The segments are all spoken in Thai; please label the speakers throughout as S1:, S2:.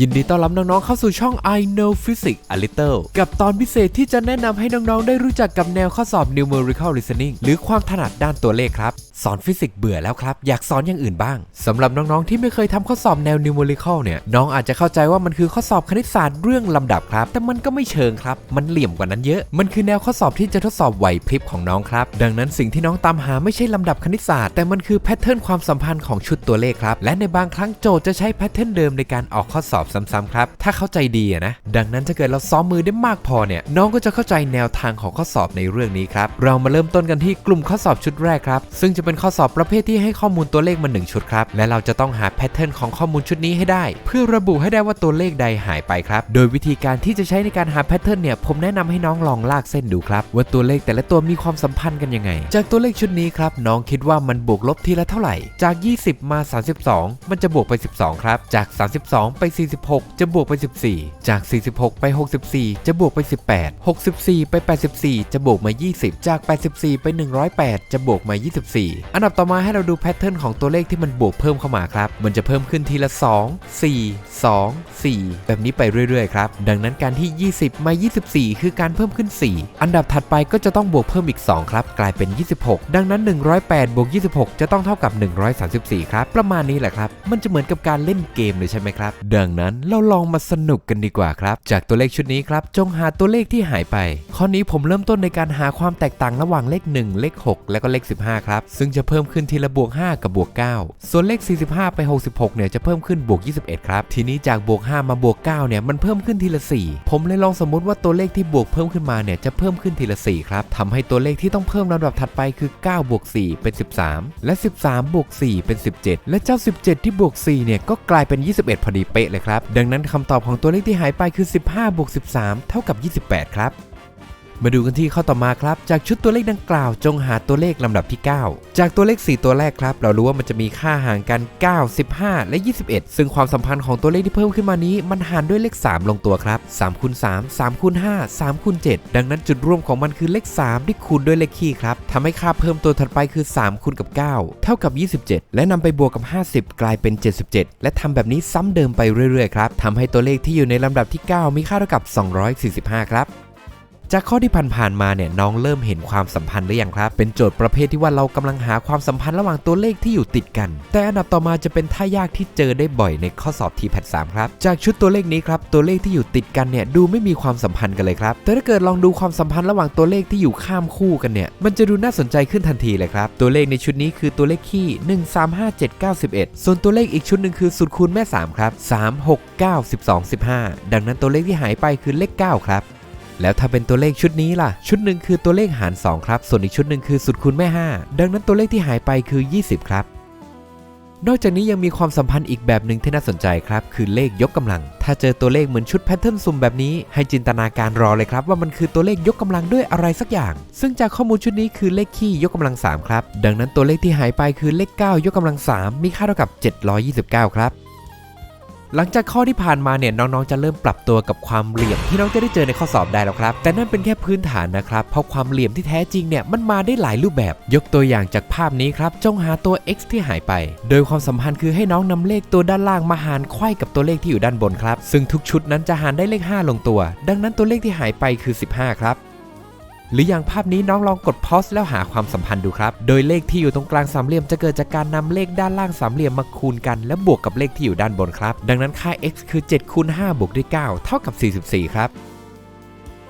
S1: ยินดีต้อนรับน้องๆเข้าสู่ช่อง I Know Physics a Little กับตอนพิเศษที่จะแนะนำให้น้องๆ ได้รู้จักกับแนวข้อสอบ Numerical Reasoning หรือความถนัดด้านตัวเลขครับ สอนฟิสิกส์เบื่อแล้วครับ อยากสอนอย่างอื่นบ้างสำหรับน้องๆ ที่ไม่เคยทำข้อสอบแนว Numerical เนี่ย น้องอาจจะเข้าใจว่ามันคือข้อสอบคณิตศาสตร์เรื่องลำดับครับ แต่มันก็ไม่เชิงครับ มันเหลี่ยมกว่านั้นเยอะ มันคือแนวข้อสอบที่จะทดสอบไหวพริบของน้องครับ ดังนั้นสิ่งที่น้องตามหาไม่ใช่ลำดับคณิตศาสตร์ แต่มันคือแพทเทิร์นความสัมพันธ์ของชุดตัวเลขครับ และในบางครั้งโจทย์จะใช้แพทเทิร์นเดิมในการออกข้อสอบซ้ำๆครับ ถ้าเข้าใจดีอะนะ ดังนั้นถ้าเกิดเราซ้อมมือได้มากพอเนี่ย น้องก็จะเข้าใจแนวทางของข้อสอบในเรื่องนี้ครับ เรามาเริ่มต้นกันที่กลุ่มข้อสอบชุดแรกครับ ซึ่งจะเป็นข้อสอบประเภทที่ให้ข้อมูลตัวเลขมาหนึ่งชุดครับ และเราจะต้องหาแพทเทิร์นของข้อมูลชุดนี้ให้ได้ เพื่อระบุให้ได้ว่าตัวเลขใดหายไปครับ โดยวิธีการที่จะใช้ในการหาแพทเทิร์นเนี่ย ผมแนะนำให้น้องลองลากเส้นดูครับ ว่าตัวเลขแต่ละตัวมีความสัมพันธ์กันยังไง จากตัวเลขชุดนี้ครับ น้องคิดว่ามันบวกลบทีละเท่าไหร่ จาก 20 มา 32 มันจะบวกไป 12 ครับ จาก 32 ไป46 จะบวกไป 14 จาก 46 ไป 64 จะบวกไป 18 64 ไป 84 จะบวกมา 20 จาก 84 ไป 108 จะบวกมา 24 อันดับต่อมาให้เราดูแพทเทิร์นของตัวเลขที่มันบวกเพิ่มเข้ามาครับ มันจะเพิ่มขึ้นทีละ 2 4 2 4 แบบนี้ไปเรื่อยๆครับ ดังนั้นการที่ 20 มา 24 คือการเพิ่มขึ้น 4 อันดับถัดไปก็จะต้องบวกเพิ่มอีก 2 ครับ กลายเป็น 26 ดังนั้น 108 บวก 26 จะต้องเท่ากับ 134 ครับ ประมาณนี้แหละครับ มันจะเหมือนกับการเล่นเกมเลยใช่ไหมครับ ดังนั้น เราลองมาสนุกกันดีกว่าครับ จากตัวเลขชุดนี้ครับ จงหาตัวเลขที่หายไป ข้อนี้ผมเริ่มต้นในการหาความแตกต่างระหว่างเลข 1 เลข 6 และก็เลข 15 ครับ ซึ่งจะเพิ่มขึ้นทีละบวก 5 กับบวก 9 ส่วนเลข 45 ไป 66 เนี่ยจะเพิ่มขึ้นบวก 21 ครับ ทีนี้จากบวก 5 มาบวก 9 เนี่ยมันเพิ่มขึ้นทีละ 4 ผมเลยลองสมมติว่าตัวเลขที่บวกเพิ่มขึ้นมาเนี่ยจะเพิ่มขึ้นทีละ 4 ครับทำให้ตัวเลขที่ต้องเพิ่มลำดับถัดไปคือ9บวก4เป็น 13 และ 13บวก4เป็น 17 และเจ้า 17 ที่บวก4เนี่ยก็กลายเป็น 21 พอดีเป๊ะเลยครับ ดังนั้นคำตอบของตัวเลขที่หายไปคือ 15บวก13 เท่ากับ 28 ครับ มาดูกันที่ข้อต่อมาครับ จากชุดตัวเลขดังกล่าว จงหาตัวเลขลำดับที่ 9 จากตัวเลข 4 ตัวแรกครับ เรารู้ว่ามันจะมีค่าห่างกัน 9 15 และ 21 ซึ่งความสัมพันธ์ของตัวเลขที่เพิ่มขึ้นมานี้ มันหารด้วยเลข 3 ลงตัวครับ3คูณ3 3คูณ5 3คูณ7ดังนั้นจุดร่วมของมันคือเลข 3 ที่คูณด้วยเลขคี่ครับทำให้ค่าเพิ่มตัวถัดไปคือ 3คูณกับ 9 เท่ากับ 27 และนำไปบวกกับ 50 กลายเป็น 77 และทำแบบนี้ซ้ำเดิมไปเรื่อยๆครับทำให้ตัวเลขที่อยู่ในลำดับที่ 9 มีค่าเท่ากับ 245 ครับ จากข้อที่ผ่านๆมาเนี่ยน้องเริ่มเห็นความสัมพันธ์หรือยังครับ เป็นโจทย์ประเภทที่ว่าเรากำลังหาความสัมพันธ์ระหว่างตัวเลขที่อยู่ติดกัน แต่อันดับต่อมาจะเป็นท่ายากที่เจอได้บ่อยในข้อสอบทีแพท3ครับจากชุดตัวเลขนี้ครับตัวเลขที่อยู่ติดกันเนี่ยดูไม่มีความสัมพันธ์กันเลยครับ แต่ถ้าเกิดลองดูความสัมพันธ์ระหว่างตัวเลขที่อยู่ข้ามคู่กันเนี่ยมันจะดูน่าสนใจขึ้นทันทีเลยครับตัวเลขในชุดนี้คือตัวเลขคี่ 1 3 5 7 9 11 ส่วนตัวเลขอีกชุดหนึ่งคือสูตรคูณแม่3ครับ3 6 9 12 15 ดังนั้นตัวเลขที่หายไปคือเลข 9 ครับ แล้วถ้าเป็นตัวเลขชุดนี้ล่ะ ชุดหนึ่งคือตัวเลขหาร 2 ครับ ส่วนอีกชุดหนึ่งคือสุดคูณแม่ 5 ดังนั้นตัวเลขที่หายไปคือ 20 ครับ นอกจากนี้ยังมีความสัมพันธ์อีกแบบหนึ่งที่น่าสนใจครับ คือเลขยกกำลัง ถ้าเจอตัวเลขเหมือนชุดแพทเทิร์นซุ่มแบบนี้ ให้จินตนาการรอเลยครับ ว่ามันคือตัวเลขยกกำลังด้วยอะไรสักอย่าง ซึ่งจากข้อมูลชุดนี้คือเลขคี่ยกกำลัง 3 ครับ ดังนั้นตัวเลขที่หายไปคือเลข 9 ยกกำลัง 3 มีค่าเท่ากับ 729 ครับ หลังจากข้อที่ผ่านมาเนี่ยน้องๆจะเริ่มปรับตัวกับความเหลี่ยมที่น้องจะได้เจอในข้อสอบได้แล้วครับ แต่นั่นเป็นแค่พื้นฐานนะครับเพราะความเหลี่ยมที่แท้จริงเนี่ยมันมาได้หลายรูปแบบ ยกตัวอย่างจากภาพนี้ครับจงหาตัว x ที่หายไป โดยความสัมพันธ์คือให้น้องนำเลขตัวด้านล่างมาหารไขว้กับตัวเลขที่อยู่ด้านบนครับ ซึ่งทุกชุดนั้นจะหารได้เลข 5 ลงตัว ดังนั้นตัวเลขที่หายไปคือ 15 ครับ หรืออย่างภาพนี้น้องลองกดพอสแล้วหาความสัมพันธ์ดูครับ โดยเลขที่อยู่ตรงกลางสามเหลี่ยมจะเกิดจากการนำเลขด้านล่างสามเหลี่ยมมาคูณกัน และบวกกับเลขที่อยู่ด้านบนครับ ดังนั้นค่า x คือ7คูณ5บวกด้วย9เท่ากับ 44 ครับ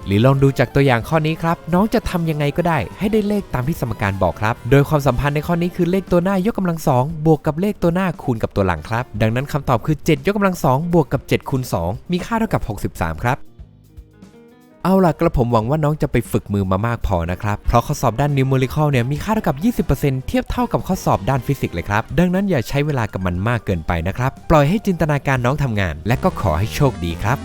S1: หรือลองดูจากตัวอย่างข้อนี้ครับ น้องจะทำยังไงก็ได้ ให้ได้เลขตามที่สมการบอกครับ โดยความสัมพันธ์ในข้อนี้คือเลขตัวหน้ายกกำลังสองบวกกับเลขตัวหน้าคูณกับตัวหลังครับ ดังนั้นคำตอบคือ 7 ยกกำลังสองบวกกับ7คูณ2มีค่าเท่ากับ 63 ครับ เอาล่ะกระผมหวังว่าน้องจะไปฝึกมือมามากพอนะครับ เพราะข้อสอบด้านนิวโมเลกุลเนี่ยมีค่าเท่ากับ 20%เทียบเท่ากับข้อสอบด้านฟิสิกส์เลยครับ ดังนั้นอย่าใช้เวลากับมันมากเกินไปนะครับ ปล่อยให้จินตนาการน้องทำงาน และก็ขอให้โชคดีครับ